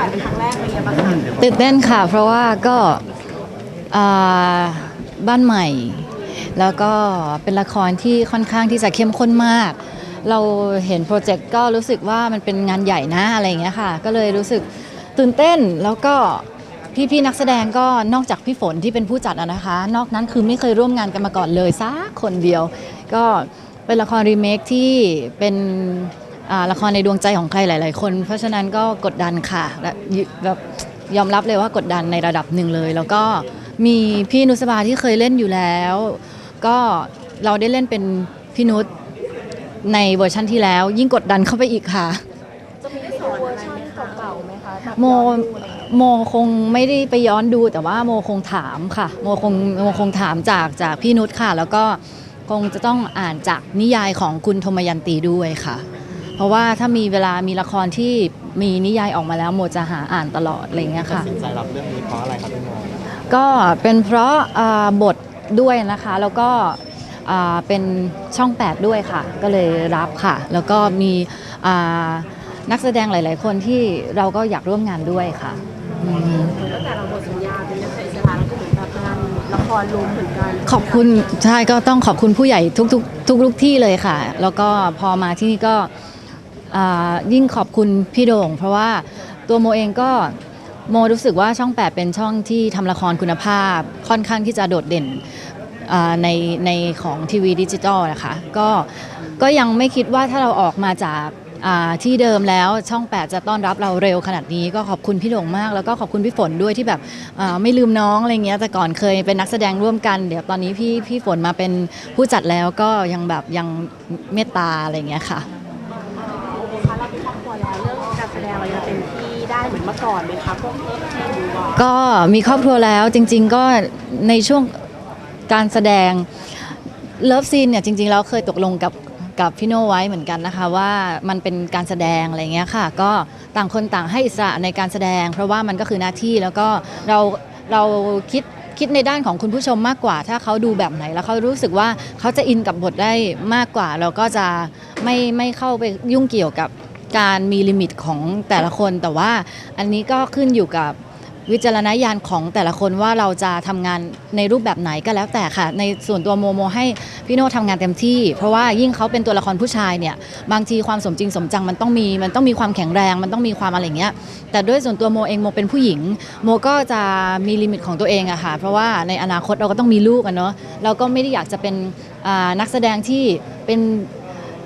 ปเป็นครั้งแรกเป็นยังไงบ้างคะตื่นเต้นค่ะ เพราะว่าก็อ่าบ้านใหม่ แล้วก็เป็นละครที่ค่อนข้างที่จะเข้มข้นมาก เราเห็นโปรเจกต์ก็รู้สึกว่ามันเป็นงานใหญ่นะอะไรอย่างเงี้ยค่ะ ก็เลยรู้สึกตื่นเต้นแล้วก็พี่ๆนักแสดงก็นอกจากพี่ฝนที่เป็นผู้จัดอะนะคะ นอกนั้นคือไม่เคยร่วมงานกันมาก่อนเลยสักคนเดียว ก็เป็นละครรีเมคที่เป็น ละครในดวงใจของใครหลาย ๆ คน เพราะฉะนั้นก็กดดันค่ะและแบบยอมรับเลยว่ากดดันในระดับหนึ่งเลย แล้วก็มีพี่นุสบาที่เคยเล่นอยู่แล้ว ก็เราได้เล่นเป็นพี่นุชในเวอร์ชั่นที่แล้ว ยิ่งกดดันเข้าไปอีกค่ะจะมีได้สอนเวอร์ชันเก่าๆไหมคะโมโมคงไม่ได้ไปย้อนดูแต่ว่าโมคงถามค่ะ โมคงโมคงถามจากจากพี่นุชค่ะ แล้วก็คงจะต้องอ่านจากนิยายของคุณธมยันตีด้วยค่ะ เพราะว่าถ้ามีเวลามีละครที่มีนิยายออกมาแล้วโมจะหาอ่านตลอดอะไรอย่างเงี้ยตัดค่ะ สินใจรับเรื่องนี้เพราะอะไรครับพี่โมก็เป็นเพราะอ่าบทด้วยนะคะ แล้วก็อ่าเป็นช่อง 8 ด้วยค่ะ ก็เลยรับค่ะ แล้วก็มีอ่านักแสดงหลาย ๆ คนที่เราก็อยากร่วมงานด้วยค่ะอืมตั้งแต่เราหมดสัญญาเป็นนักแสดงอิสระแล้วก็เหมือนแบบงานละครรวมเหมือนกันขอบคุณใช่ก็ต้องขอบคุณผู้ใหญ่ทุกๆทุกทุกที่เลยค่ะ แล้วก็พอมาที่นี่ก็อ่า ยิ่งขอบคุณพี่โด่ง เพราะว่าตัวโมเองก็โมรู้สึกว่าช่อง 8 เป็นช่องที่ทำละครคุณภาพค่อนข้างที่จะโดดเด่นในในของทีวีดิจิตอลนะคะก็ก็ยังไม่คิดว่าถ้าเราออกมาจากที่เดิมแล้วช่อง 8 จะต้อนรับเราเร็วขนาดนี้ก็ขอบคุณพี่โด่งมาก แล้วก็ขอบคุณพี่ฝนด้วยที่แบบไม่ลืมน้องอะไรเงี้ยแต่ก่อนเคยเป็นนักแสดงร่วมกันเดี๋ยวตอนนี้พี่พี่ฝนมาเป็นผู้จัดแล้วก็ยังแบบยังเมตตาอะไรเงี้ยค่ะ ดงเรายังเต็มที่ได้เหมือนเมื่อก่อนไหมคะพวกเอฟซีหรือว่าก็มีครอบครัวแล้วจริง ๆ ก็ในช่วงการแสดงเลิฟซีนเนี่ยจริง ๆ แล้วเคยตกลงกับกับพี่โน่ไว้เหมือนกันนะคะว่ามันเป็นการแสดงอะไรเงี้ยค่ะ ก็ต่างคนต่างให้อิสระในการแสดง เพราะว่ามันก็คือหน้าที่แล้วก็เราเราคิดคิดในด้านของคุณผู้ชมมากกว่า ถ้าเขาดูแบบไหนแล้วเขารู้สึกว่าเขาจะอินกับบทได้มากกว่า เราก็จะไม่ไม่เข้าไปยุ่งเกี่ยวกับ การมีลิมิตของแต่ละคน แต่ว่าอันนี้ก็ขึ้นอยู่กับวิจารณญาณของแต่ละคนว่าเราจะทำงานในรูปแบบไหนก็แล้วแต่ค่ะ ในส่วนตัวโมโมให้พี่โน่ทำงานเต็มที่ เพราะว่ายิ่งเขาเป็นตัวละครผู้ชายเนี่ยบางทีความสมจริงสมจังมันต้องมีมันต้องมีความแข็งแรงมันต้องมีความอะไรอย่างเงี้ยแต่ด้วยส่วนตัวโมเองโมเป็นผู้หญิง โมก็จะมีลิมิตของตัวเองอะค่ะเพราะว่าในอนาคตเราก็ต้องมีลูกอะเนาะเราก็ไม่ได้อยากจะเป็นนักแสดงที่เป็น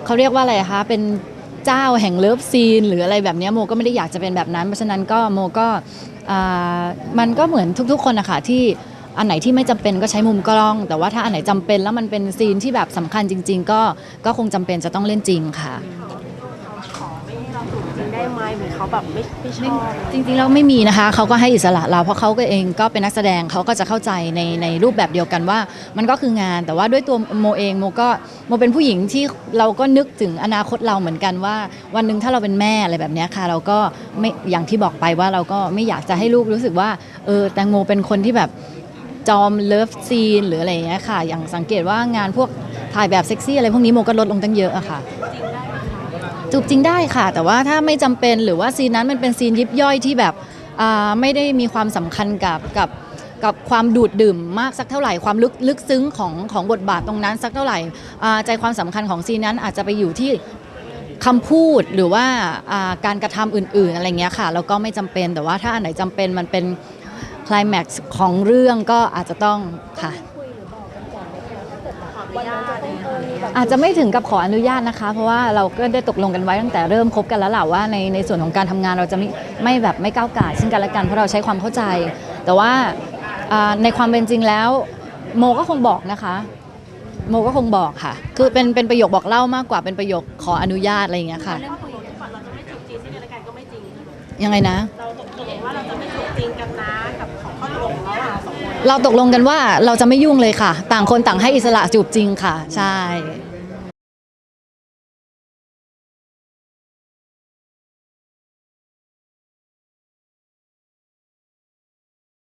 เขาเรียกว่าอะไรคะเป็น เจ้าแห่งเลิฟซีน หรืออะไรแบบเนี้ยโมก็ไม่ได้อยากจะเป็นแบบนั้น เพราะฉะนั้นก็โมก็อ่ามันก็เหมือนทุกๆ คนนะคะที่อันไหนที่ไม่จำเป็นก็ใช้มุมกล้อง แต่ว่าถ้าอันไหนจำเป็นแล้วมันเป็นซีนที่แบบสำคัญจริง ๆ ก็ก็คงจำเป็นจะต้องเล่นจริงค่ะ อไม่ให้เราถูกจริงได้ไหมเหมือนเขาแบบไม่ไม่ชอบจริงๆแล้วไม่มีนะคะเขาก็ให้อิสระเราเพราะเขาก็เองก็เป็นนักแสดงเขาก็จะเข้าใจในในรูปแบบเดียวกันว่า มันก็คืองานแต่ว่าด้วยตัวโมเองโมก็โมเป็นผู้หญิงที่เราก็นึกถึงอนาคตเราเหมือนกันว่า วันหนึ่งถ้าเราเป็นแม่อะไรแบบนี้ค่ะ เราก็ไม่อย่างที่บอกไปว่าเราก็ไม่อยากจะให้ลูกรู้สึกว่าเออแตงโมเป็นคนที่แบบจอมเลิฟซีนหรืออะไรอย่างเงี้ยค่ะ อย่างสังเกตว่างานพวกถ่ายแบบเซ็กซี่อะไรพวกนี้โมก็ลดลงตั้งเยอะอะค่ะ จูบจริงได้ค่ะ แต่ว่าถ้าไม่จำเป็นหรือว่าซีนนั้นมันเป็นซีนยิบย่อยที่แบบอ่าไม่ได้มีความสำคัญกับกับกับความดูดดื่มมากสักเท่าไหร่ความลึกลึกซึ้งของของบทบาทตรงนั้นสักเท่าไหร่อ่าใจความสำคัญของซีนนั้นอาจจะไปอยู่ที่คำพูดหรือว่าอ่าการกระทำอื่น ๆ อะไรเงี้ยค่ะแล้วก็ไม่จำเป็นแต่ว่าถ้าอันไหนจำเป็นมันเป็นคลายแม็กซ์ของเรื่องก็อาจจะต้องค่ะ ออนุญาตนะคะอาจจะไม่ถึงกับขออนุญาตนะคะ เพราะว่าเราก็ได้ตกลงกันไว้ตั้งแต่เริ่มคบกันแล้วแหละว่าในในส่วนของการทำงานเราจะไม่ไม่แบบไม่ก้าวก่ายซึ่งกันและกันเพราะเราใช้ความเข้าใจ แต่ว่าอ่าในความเป็นจริงแล้ว โมก็คงบอกนะคะ โมก็คงบอกค่ะ คือเป็นเป็นประโยคบอกเล่ามากกว่าเป็นประโยคขออนุญาตอะไรอย่างเงี้ยค่ะ เรื่องคุยกันก่อนเราจะไม่ถูกจริงซึ่งกันและกันก็ไม่จริงยังไงนะ เราตกลงว่าเราจะไม่ถูกจริงกันนะกับของข้อตกลงระหว่างเราสองคนเราตกลงกันว่าเราจะไม่ยุ่งเลยค่ะ ต่างคนต่างให้อิสระจูบจริงค่ะ ใช่